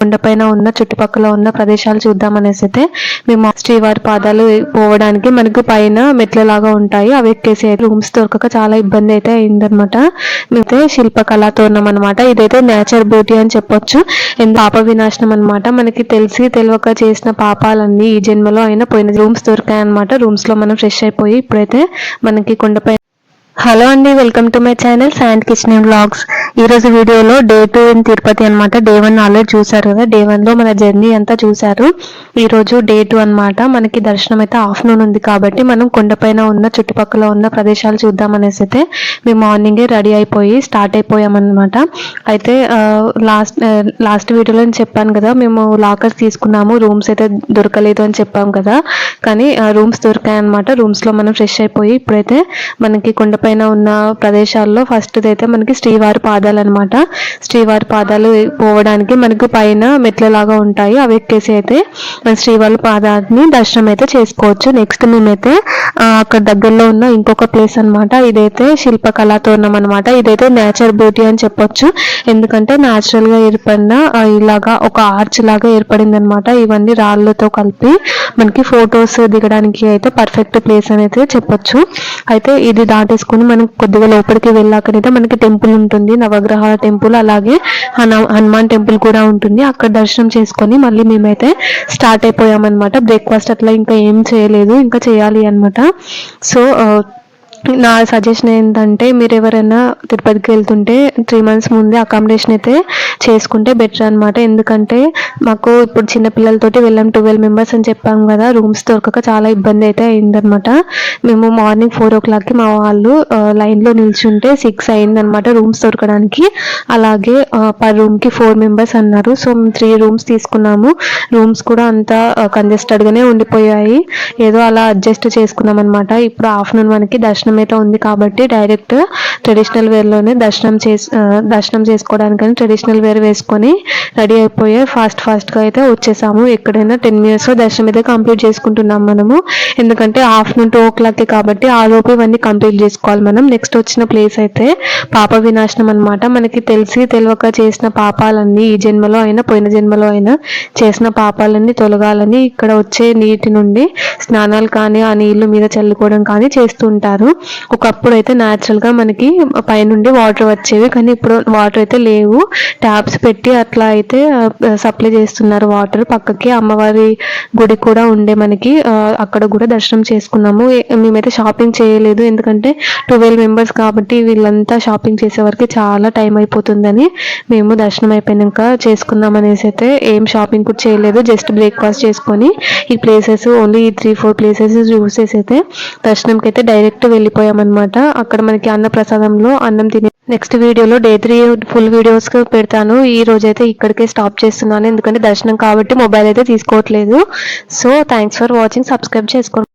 కొండపైన ఉన్న చుట్టుపక్కల ఉన్న ప్రదేశాలు చూద్దాం అనేసి అయితే మేము శ్రీవారి పాదాలు పోవడానికి మనకు పైన మెట్ల లాగా ఉంటాయి. అవి ఎక్కేసి అయితే రూమ్స్ దొరకక చాలా ఇబ్బంది అయితే అయిందనమాట అయితే శిల్పకళతో ఉన్నాం అనమాట ఇదైతే నేచర్ బ్యూటీ అని చెప్పొచ్చు. పాప వినాశనం అనమాట మనకి తెలిసి తెలియక చేసిన పాపాలన్నీ ఈ జన్మలో అయినా పోయిన రూమ్స్ దొరికాయి అనమాట రూమ్స్లో మనం ఫ్రెష్ అయిపోయి ఇప్పుడైతే మనకి కొండపై హలో అండి welcome to my channel sand kitchen blogs ఈరోజు వీడియోలో డే టూ ఇన్ తిరుపతి అనమాట డే వన్ ఆల్రెడీ చూసారు కదా. డే వన్లో మన జర్నీ అంతా చూసారు ఈరోజు డే టూ అనమాట మనకి దర్శనం అయితే ఆఫ్టర్నూన్ ఉంది కాబట్టి మనం కొండపైన ఉన్న చుట్టుపక్కల ఉన్న ప్రదేశాలు చూద్దామనేసి అయితే మేము మార్నింగే రెడీ అయిపోయి స్టార్ట్ అయిపోయామన్నమాట అయితే లాస్ట్ లాస్ట్ వీడియోలో నేను చెప్పాను కదా మేము లాకర్స్ తీసుకున్నాము రూమ్స్ అయితే దొరకలేదు అని చెప్పాం కదా. కానీ రూమ్స్ దొరికాయి అనమాట రూమ్స్లో మనం ఫ్రెష్ అయిపోయి ఇప్పుడైతే మనకి కొండపైన ఉన్న ప్రదేశాల్లో ఫస్ట్ అయితే మనకి శ్రీవారి పాదాలు అనమాట శ్రీవారి పాదాలు పోవడానికి మనకు పైన మెట్లలాగా ఉంటాయి. అవి ఎక్కేసి అయితే మన శ్రీవారి పాదాన్ని దర్శనం అయితే చేసుకోవచ్చు. నెక్స్ట్ మేమైతే అక్కడ దగ్గరలో ఉన్న ఇంకొక ప్లేస్ అనమాట ఇదైతే శిల్పకళాతోరణం అనమాట ఇదైతే నేచర్ బ్యూటీ అని చెప్పొచ్చు. ఎందుకంటే న్యాచురల్గా ఏర్పడిన ఇలాగా ఒక ఆర్చ్ లాగా ఏర్పడింది అనమాట ఇవన్నీ రాళ్ళతో కలిపి మనకి ఫొటోస్ దిగడానికి అయితే పర్ఫెక్ట్ ప్లేస్ అని అయితే చెప్పొచ్చు. అయితే ఇది దాటేసుకుని మనం కొద్దిగా లోపలికి వెళ్ళాకనైతే మనకి టెంపుల్ ఉంటుంది. నవగ్రహాల టెంపుల్ అలాగే హనుమాన్ టెంపుల్ కూడా ఉంటుంది. అక్కడ దర్శనం చేసుకొని మళ్ళీ మేమైతే స్టార్ట్ అయిపోయామన్నమాట. బ్రేక్ఫాస్ట్ అట్లా ఇంకా ఏం చేయలేదు ఇంకా చేయాలి అనమాట సో నా సజెషన్ ఏంటంటే మీరు ఎవరైనా తిరుపతికి వెళ్తుంటే త్రీ మంత్స్ ముందే అకామిడేషన్ అయితే చేసుకుంటే బెటర్ అనమాట ఎందుకంటే మాకు ఇప్పుడు చిన్న పిల్లలతోటి వెళ్ళాం ట్వెల్వ్ మెంబర్స్ అని చెప్పాం కదా రూమ్స్ దొరకక చాలా ఇబ్బంది అయితే అయిందనమాట మేము మార్నింగ్ ఫోర్ ఓ క్లాక్కి మా వాళ్ళు లైన్లో నిల్చుంటే సిక్స్ అయిందనమాట రూమ్స్ దొరకడానికి. అలాగే పర్ రూమ్కి ఫోర్ మెంబర్స్ అన్నారు. సో మేము త్రీ రూమ్స్ తీసుకున్నాము. రూమ్స్ కూడా అంతా కంజెస్టెడ్గానే ఉండిపోయాయి. ఏదో అలా అడ్జస్ట్ చేసుకున్నాం అనమాట ఇప్పుడు ఆఫ్టర్నూన్ మనకి దర్శనం దర్శనం అయితే ఉంది కాబట్టి డైరెక్ట్ ట్రెడిషనల్ వేర్లోనే దర్శనం చేసి దర్శనం చేసుకోవడానికని ట్రెడిషనల్ వేర్ వేసుకొని రెడీ అయిపోయే ఫాస్ట్ ఫాస్ట్గా అయితే వచ్చేసాము. ఎక్కడైనా టెన్ మినిట్స్లో దర్శనం అయితే కంప్లీట్ చేసుకుంటున్నాం మనము. ఎందుకంటే ఆఫ్టర్నూన్ టూ ఓ క్లాక్ కాబట్టి ఆ లోపు ఇవన్నీ కంప్లీట్ చేసుకోవాలి మనం. నెక్స్ట్ వచ్చిన ప్లేస్ అయితే పాప వినాశనం అనమాట మనకి తెలిసి తెలియక చేసిన పాపాలన్నీ ఈ జన్మలో అయినా పోయిన జన్మలో అయినా చేసిన పాపాలన్నీ తొలగాలని ఇక్కడ వచ్చే నీటి నుండి స్నానాలు కానీ ఆ నీళ్ళు మీద చల్లుకోవడం కానీ చేస్తుంటారు ఒకప్పుడు అయితే న్యాచురల్గా మనకి పైనుండి వాటర్ వచ్చేవి కానీ ఇప్పుడు వాటర్ అయితే లేవు. ట్యాప్స్ పెట్టి అట్లా అయితే సప్లై చేస్తున్నారు వాటర్ పక్కకి అమ్మవారి గుడి కూడా ఉండే మనకి. అక్కడ కూడా దర్శనం చేసుకున్నాము. మేమైతే షాపింగ్ చేయలేదు. ఎందుకంటే ట్వెల్వ్ మెంబర్స్ కాబట్టి వీళ్ళంతా షాపింగ్ చేసే వరకు చాలా టైం అయిపోతుందని మేము దర్శనం అయిపోయినాక చేసుకుందాం అనేసి అయితే ఏం షాపింగ్ కూడా చేయలేదు. జస్ట్ బ్రేక్ఫాస్ట్ చేసుకొని ఈ ప్లేసెస్ ఓన్లీ ఈ త్రీ ఫోర్ ప్లేసెస్ చూసేసి అయితే దర్శనంకి అయితే డైరెక్ట్ వెళ్ళి వెళ్ళిపోయామన్నమాట. అక్కడ మనకి అన్న ప్రసాదంలో అన్నం తినే నెక్స్ట్ వీడియోలో డే త్రీ ఫుల్ వీడియోస్ పెడతాను. ఈ రోజు అయితే ఇక్కడికే స్టాప్ చేస్తున్నాను. ఎందుకంటే దర్శనం కాబట్టి మొబైల్ అయితే తీసుకోవట్లేదు. So thanks for watching subscribe చేసుకోండి.